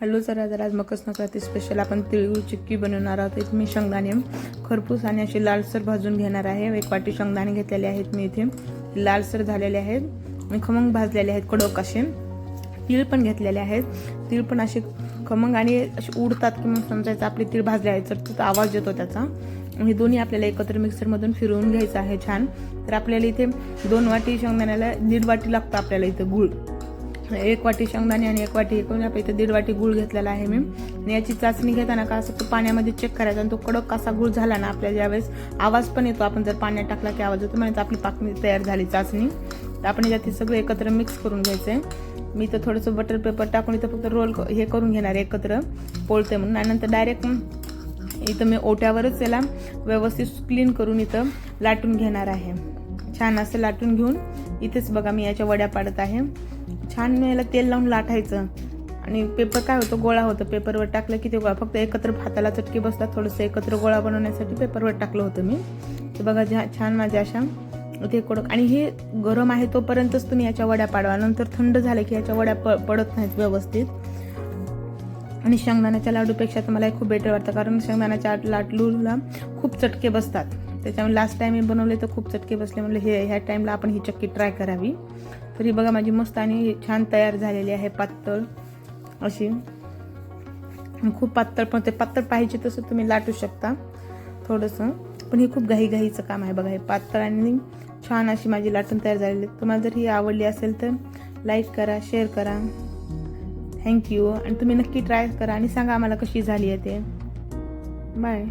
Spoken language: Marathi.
हॅलो जरा जरा आज मकर संक्रांती स्पेशल आपण तिळगुळ चिक्की बनवणार आहोत. इथे मी शेंगदाणे खरपूस आणि असे लालसर भाजून घेणार आहे. एक वाटी शेंगदाणे घेतलेले आहेत मी इथे. लालसर झालेले आहेत आणि खमंग भाजलेले आहेत कडक असे. तीळ पण घेतलेले आहेत. तीळ पण असे खमंग आणि असे उडतात की मग समजायचं आपले तीळ भाजले आहेत तर त्याचा आवाज येतो त्याचा. हे दोन्ही आपल्याला एकत्र मिक्सरमधून फिरवून घ्यायचं आहे छान. तर आपल्याला इथे दोन वाटी शेंगदाण्याला दीड वाटी लागतं आपल्याला इथे गूळ. एक वाटी शेंगदाणे आणि एक वाटी हे करून आपण इथे दीड वाटी गूळ घेतलेला आहे मी. आणि याची चाचणी घेताना का असं तो पाण्यामध्ये चेक करायचा आणि तो कडक कसा गूळ झाला ना आपल्या ज्यावेळेस आवाज पण येतो आपण जर पाण्यात टाकला की आवाज येतो म्हणजे आपली पाकणी तयार झाली चाचणी. तर आपण याच्यात हे सगळं एकत्र मिक्स करून घ्यायचं आहे मी इथं थोडंसं बटर पेपर टाकून इथं फक्त रोल हे करून घेणार एकत्र पोळते म्हणून. आणि नंतर डायरेक्ट इथं मी ओट्यावरच याला व्यवस्थित क्लीन करून इथं लाटून घेणार आहे. छान असं लाटून घेऊन इथेच बघा मी याच्या वड्या पाडत आहे. छान याला तेल लावून लाटायचं. आणि पेपर काय होतं? गोळा होतं. पेपरवर टाकलं की ते गोळा फक्त एकत्र हाताला चटके बसतात. थोडंसं एकत्र गोळा बनवण्यासाठी पेपरवर टाकलं होतं मी. ते बघा ज्या छान माझ्या अशा ते कडक आणि हे गरम आहे तोपर्यंतच तुम्ही याच्या वड्या पाडवा. नंतर थंड झाले की याच्या वड्या प पडत नाहीत व्यवस्थित. आणि शेंगदाण्याच्या लाडूपेक्षा तर मला खूप बेटर वाटतं. कारण शेंगदाण्याच्या लाडूला खूप चटके बसतात. त्याच्यामुळे लास्ट टाईम मी बनवले तर खूप चटके बसले. म्हणलं हे ह्या टाईमला आपण ही चक्की ट्राय करावी. तर ही बघा माझी मस्त आणि छान तयार झालेली आहे पातळ अशी. खूप पातळ पण ते पातळ पाहिजे तसं तुम्ही लाटू शकता. थोडंसं. पण हे खूप घाईघाईचं काम आहे बघा हे पातळ आणि छान अशी माझी लाटून तयार झालेली आहे. तुम्हाला जर ही आवडली असेल तर लाईक करा शेअर करा. थँक्यू आणि तुम्ही नक्की ट्राय करा आणि सांगा आम्हाला कशी झाली आहे ते. बाय